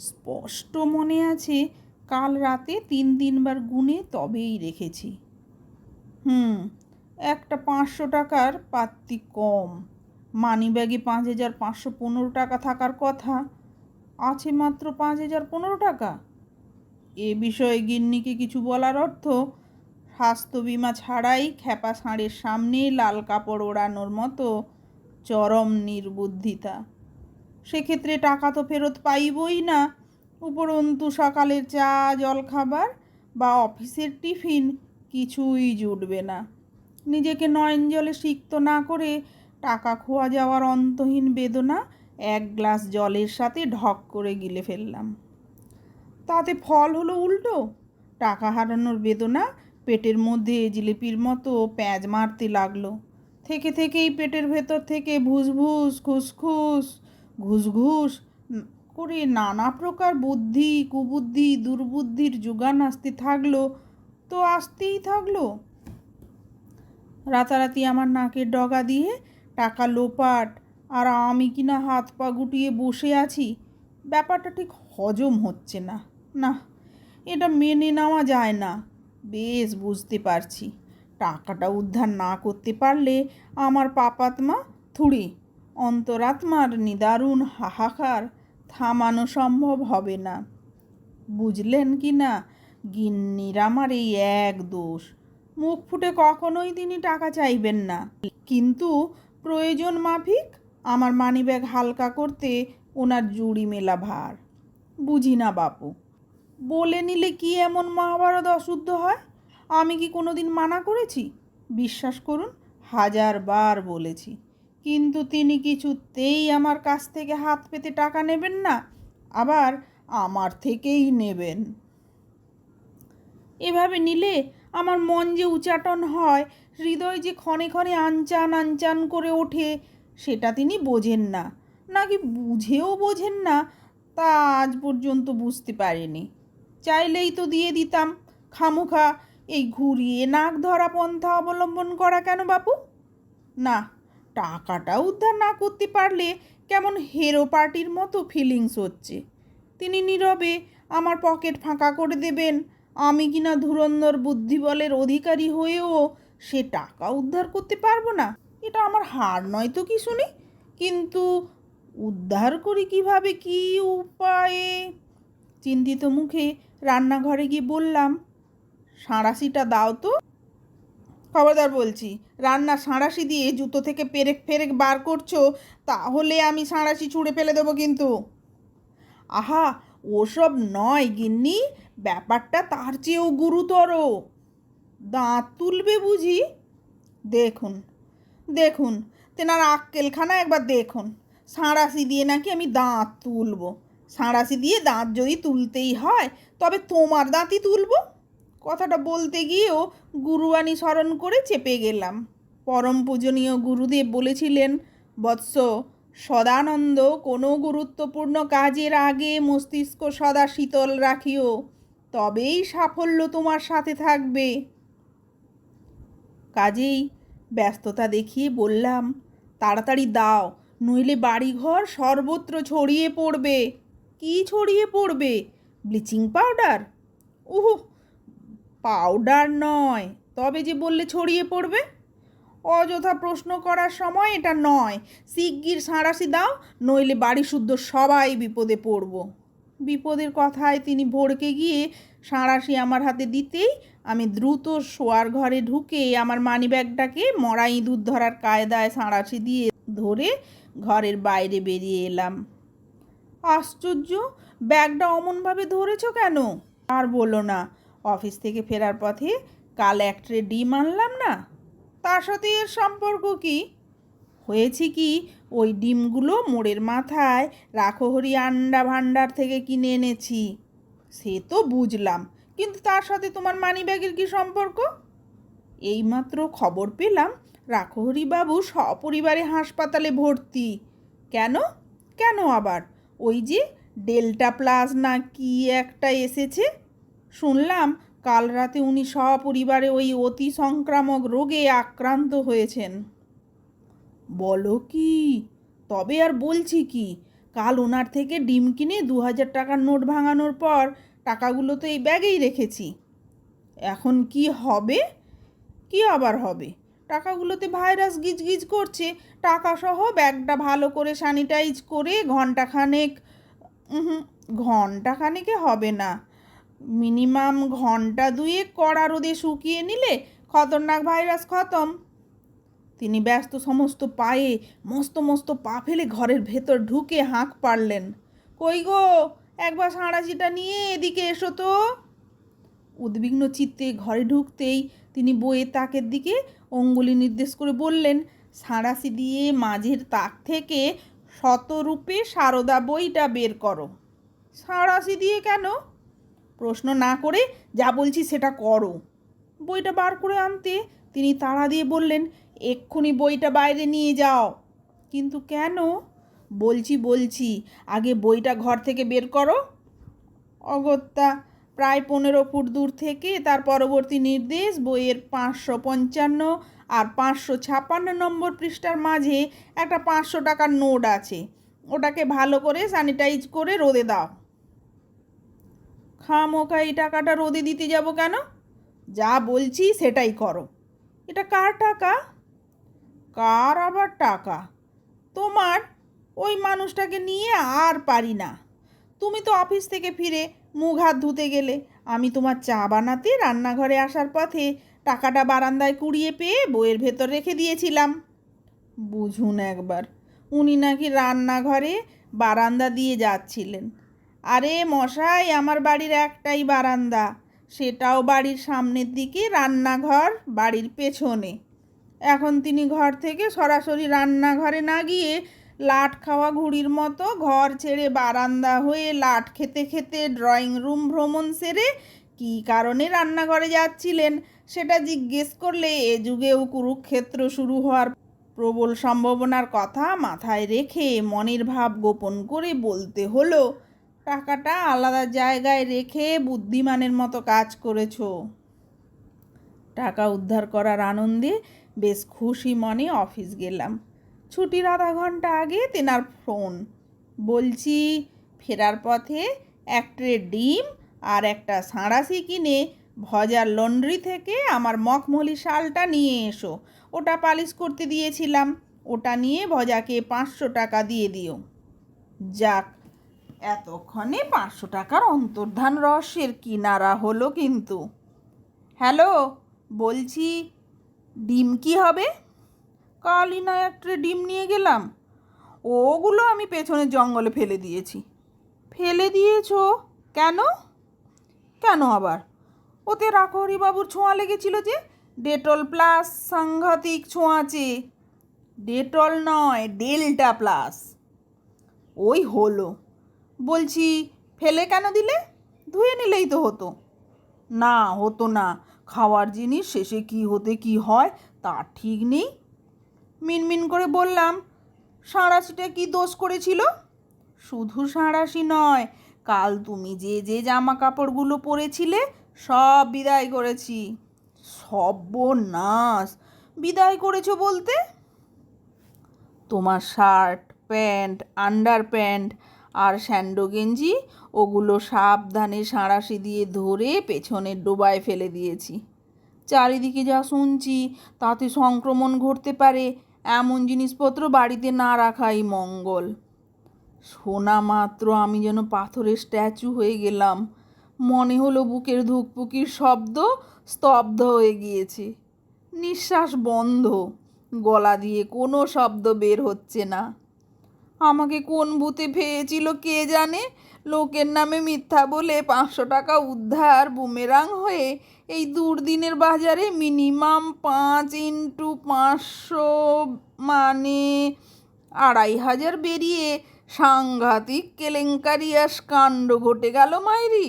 স্পষ্ট মনে আছে, কাল রাতে তিন তিনবার গুনে তবেই রেখেছি। হুম, একটা পাঁচশো টাকার পাত্তি কম। মানিব্যাগে পাঁচ হাজার পাঁচশো পনেরো টাকা থাকার কথা। আছে মাত্র পাঁচ হাজার পনেরো টাকা। এ বিষয়ে গিন্নিকে কিছু বলার অর্থ, স্বাস্থ্য বিমা ছাড়াই খ্যাপা ষাঁড়ের সামনে লাল কাপড় ওড়ানোর মতো চরম নির্বুদ্ধিতা। সেক্ষেত্রে টাকা তো ফেরত পাইবই না। উপরন্তু সকালের চা, জলখাবার বা অফিসের টিফিন কিছুই জুটবে না। নিজেকে নয়ন জলে সিক্ত না করে টাকা খোয়া যাওয়ার অন্তহীন বেদনা এক গ্লাস জলের সাথে ঢক করে গিলে ফেললাম। তাতে ফল হলো উল্টো। টাকা হারানোর বেদনা পেটের মধ্যে জিলিপির মতো প্যাঁচ মারতে লাগল। থেকে থেকেই পেটের ভেতর থেকে ভুসভুস, খুসখুস উম, করে নানা প্রকার বুদ্ধি কুবুদ্ধি দুর্বুদ্ধির যোগান আসতে থাকল তো আসতেই থাকল। রাতারাতি আমার নাকের ডগা দিয়ে টাকা লোপাট আর আমি কিনা হাত পা গুটিয়ে বসে আছি? ব্যাপারটা ঠিক হজম হচ্ছে না। না এটা মেনে নেওয়া যায় না। বেশ বুঝতে পারছি। টাকাটা উদ্ধার না করতে পারলে আমার পাপাত্মা থুড়ি অন্তরাত্মার নিদারুণ হাহাকার থামানো সম্ভব হবে না। বুঝলেন কি না, গিন্নির আমার এই এক দোষ। মুখ ফুটে কখনোই তিনি টাকা চাইবেন না। কিন্তু প্রয়োজন মাফিক, আমার মানিব্যাগ হালকা করতে ওনার জুড়ি মেলা ভার। বুঝি না বাপু, বলে নিলে কি এমন মহাভারত অশুদ্ধ হয়? আমি কি কোনো দিন মানা করেছি? বিশ্বাস করুন হাজার বার বলেছি। কিন্তু তিনি কিছুতেই আমার কাছ থেকে হাত পেতে টাকা নেবেন না, আবার আমার থেকেই নেবেন। এভাবে নিলে আমার মন যে উচাটন হয়, হৃদয় যে ক্ষণে ক্ষণে আনচান আনচান করে ওঠে, সেটা তিনি বোঝেন না। নাকি বুঝেও বোঝেন না, তা আজ পর্যন্ত বুঝতে পারেনি। চাইলেই তো দিয়ে দিতাম। খামোখা, এই ঘুরিয়ে নাক ধরা পন্থা অবলম্বন করা কেন বাপু? না টাকাটা উদ্ধার না করতে পারলে কেমন হেরো পার্টির মতো ফিলিংস হচ্ছে। তিনি নীরবে আমার পকেট ফাঁকা করে দেবেন, আমি কিনা ধুরন্ধর বুদ্ধিবলের অধিকারী হয়েও সে টাকা উদ্ধার করতে পারব না? এটা আমার হার নয় তো কি শুনি? কিন্তু উদ্ধার করি কীভাবে? কি উপায়ে? চিন্তিত মুখে রান্নাঘরে গিয়ে বললাম, সাঁড়াশিটা দাও তো। খবরদার বলছি, রান্না সাঁড়াশি দিয়ে জুতো থেকে পেরেক ফেরেক বার করছ, তাহলে আমি সাঁড়াশি ছুঁড়ে ফেলে দেবো কিন্তু। আহা, ওসব নয় গিন্নি, ব্যাপারটা তার চেয়েও গুরুতর। দাঁত তুলবে বুঝি? দেখুন দেখুন, তেনার আক্কেলখানা একবার দেখুন, সাঁড়াশি দিয়ে নাকি আমি দাঁত তুলবো। সাঁড়াশি দিয়ে দাঁত যদি তুলতেই হয়, তবে তোমার দাঁতই তুলবো? কথাটা বলতে গিয়েও গুরুয়ানি স্মরণ করে চেপে গেলাম। পরম পূজনীয় গুরুদেব বলেছিলেন, বৎস, সদানন্দ, কোনো গুরুত্বপূর্ণ কাজের আগে মস্তিষ্ক সদা শীতল রাখিও, তবেই সাফল্য তোমার সাথে থাকবে। কাজেই ব্যস্ততা দেখিয়ে বললাম, তাড়াতাড়ি দাও, নইলে বাড়িঘর সর্বত্র ছড়িয়ে পড়বে। কি ছড়িয়ে পড়বে? Bleaching powder? উহু পাউডার নয়। তবে যে বললে ছড়িয়ে পড়বে? অযথা প্রশ্ন করার সময় এটা নয়। শিগগির সাঁড়াশি দাও, নইলে বাড়ি শুদ্ধ সবাই বিপদে পড়ব। বিপদের কথায় তিনি ভড়কে গিয়ে সাঁড়াশি আমার হাতে দিতেই আমি দ্রুত শোয়ার ঘরে ঢুকে আমার মানিব্যাগটাকে মরা ইঁদুর ধরার কায়দায় সাঁড়াশি দিয়ে ধরে ঘরের বাইরে বেরিয়ে এলাম। আশ্চর্য, ব্যাগটা অমনভাবে ধরেছ কেন? আর বলো না অফিস থেকে ফেরার পথে কাল এক ট্রে ডিম আনলাম না? তার সাথে এর সম্পর্ক কি? হয়েছে কি, ওই ডিমগুলো মোড়ের মাথায় রাখহরি আন্ডা ভাণ্ডার থেকে কিনে এনেছি। সে তো বুঝলাম, কিন্তু তার সাথে তোমার মানিব্যাগের কি সম্পর্ক? এইমাত্র খবর পেলাম, রাখহরিবাবু সপরিবারে হাসপাতালে ভর্তি। কেন? কেন আবার? ওই যে ডেল্টা প্লাস না কি একটা এসেছে? শুনলাম কাল রাতে উনি সপরিবারে ওই অতি সংক্রামক রোগে আক্রান্ত হয়েছেন। বলো কি? তবে আর বলছি কি, কাল ওনার থেকে ডিম কিনে দু হাজার টাকার নোট ভাঙানোর পর টাকাগুলো তো এই ব্যাগেই রেখেছি। এখন কি হবে? কি আবার হবে? টাকাগুলোতে ভাইরাস গিজগিজ করছে টাকা সহ ব্যাগটা ভালো করে স্যানিটাইজ করে ঘন্টাখানেক ঘন্টাখানেকে হবে না। মিনিমাম ঘণ্টা দুয়েক কড়া রোদে শুকিয়ে নিলে খতরনাক ভাইরাস খতম। তিনি ব্যস্ত সমস্ত পায়ে মস্ত মস্ত পা ফেলে ঘরের ভেতর ঢুকে হাঁক পারলেন কই গো, একবার সাঁড়াশিটা নিয়ে এদিকে এসো তো। উদ্বিগ্ন চিত্তে ঘরে ঢুকতেই তিনি বইয়ের তাকের দিকে অঙ্গুলি নির্দেশ করে বললেন সাঁড়াশি দিয়ে মাঝের তাক থেকে শতরূপে সারদা বইটা বের করো। সাঁড়াশি দিয়ে কেন? প্রশ্ন না করে যা বলছি সেটা করো। বইটা বার করে আনতে তিনি তাড়া দিয়ে বললেন, এক্ষুনি বইটা বাইরে নিয়ে যাও। কিন্তু কেন? বলছি বলছি, আগে বইটা ঘর থেকে বের করো। অগত্যা, প্রায় পনেরো ফুট দূর থেকে তার পরবর্তী নির্দেশ বইয়ের পাঁচশো পঞ্চান্ন আর পাঁচশো ছাপ্পান্ন নম্বর পৃষ্ঠার মাঝে একটা পাঁচশো টাকার নোট আছে। ওটাকে ভালো করে স্যানিটাইজ করে রোদে দাও। খামোখা এই টাকাটা রোদে দিতে যাব কেন? যা বলছি সেটাই করো। এটা কার টাকা? কার আবার টাকা? তোমার ওই মানুষটাকে নিয়ে আর পারি না। তুমি তো অফিস থেকে ফিরে মুখ হাত ধুতে গেলে। আমি তোমার চা বানাতে, রান্নাঘরে আসার পথে টাকাটা বারান্দায় কুড়িয়ে পেয়ে বইয়ের ভেতর রেখে দিয়েছিলাম। বুঝুন একবার, উনি নাকি রান্নাঘরে বারান্দা দিয়ে যাচ্ছিলেন। আরে মশাই, আমার বাড়ির একটাই বারান্দা। সেটাও বাড়ির সামনের দিকে, রান্নাঘর বাড়ির পেছনে। এখন তিনি ঘর থেকে সরাসরি রান্নাঘরে না গিয়ে লাট খাওয়া ঘুড়ির মতো ঘর ছেড়ে বারান্দা হয়ে লাট খেতে খেতে ড্রয়িং রুম ভ্রমণ সেরে কী কারণে রান্নাঘরে যাচ্ছিলেন সেটা জিজ্ঞেস করলে এ যুগেও কুরুক্ষেত্র শুরু হওয়ার প্রবল সম্ভাবনার কথা মাথায় রেখে মনের ভাব গোপন করে বলতে হলো টাকাটা আলাদা জায়গায় রেখে বুদ্ধিমানের মতো কাজ করেছ। টাকা উদ্ধার করার আনন্দে বেশ খুশি মনে অফিস গেলাম। ছুটির আধা ঘণ্টা আগে তেনার ফোন। বলছি, ফেরার পথে এক ট্রে ডিম আর একটা সাঁড়াশি কিনে ভজার লন্ড্রি থেকে আমার মখমলি শালটা নিয়ে এসো। ওটা পালিশ করতে দিয়েছিলাম। ওটা নিয়ে ভজাকে পাঁচশো টাকা দিয়ে দিও। যাক এতক্ষণে পাঁচশো টাকার অন্তর্ধান রসের কিনারা হলো কিন্তু। হ্যালো, বলছি ডিম কি হবে? কালই না এক ট্রে ডিম নিয়ে গেলাম। ওগুলো আমি পেছনের জঙ্গলে ফেলে দিয়েছি। ফেলে দিয়েছ? কেন? কেন আবার? ওতে রাখহরিবাবুর ছোঁয়া লেগেছিল যে ডেটল প্লাস সাংঘাতিক ছোঁয়াচে ডেটল নয়, ডেল্টা প্লাস। ওই হলো। বলছি, ফেলে কেন দিলে? ধুয়ে নিলেই তো হতো। না হতো না। খাওয়ার জিনিস, শেষে কি হতে কি হয়, তা ঠিক নেই। মিনমিন করে বললাম সাঁড়াশিটা কি দোষ করেছিল? শুধু সাঁড়াশি নয়, কাল তুমি যে যে জামা কাপড়গুলো পরেছিলে, সব বিদায় করেছি। সর্বনাশ বিদায় করেছ বলতে? তোমার শার্ট, প্যান্ট, আন্ডার প্যান্ট আর স্যান্ডো গেঞ্জি, ওগুলো সাবধানে সাঁড়াশি দিয়ে ধরে পেছনের ডোবায় ফেলে দিয়েছি। চারিদিকে যা শুনছি, তাতে সংক্রমণ ঘটতে পারে, এমন জিনিসপত্র বাড়িতে না রাখাই মঙ্গল। শোনা মাত্র আমি যেন পাথরের স্ট্যাচু হয়ে গেলাম। মনে হলো বুকের ধুকপুকির শব্দ স্তব্ধ হয়ে গিয়েছে। নিঃশ্বাস বন্ধ, গলা দিয়ে কোনো শব্দ বের হচ্ছে না। আমাকে কোন ভূতে ফেয়েছিল কে জানে? লোকের নামে মিথ্যা বলে পাঁচশো টাকা উদ্ধার বুমেরাং হয়ে এই দুর্দিনের বাজারে মিনিমাম পাঁচ ইন্টু পাঁচশো মানে আড়াই হাজার বেরিয়ে সাংঘাতিক কেলেঙ্কারিয়াস কাণ্ড ঘটে গেল মাইরি।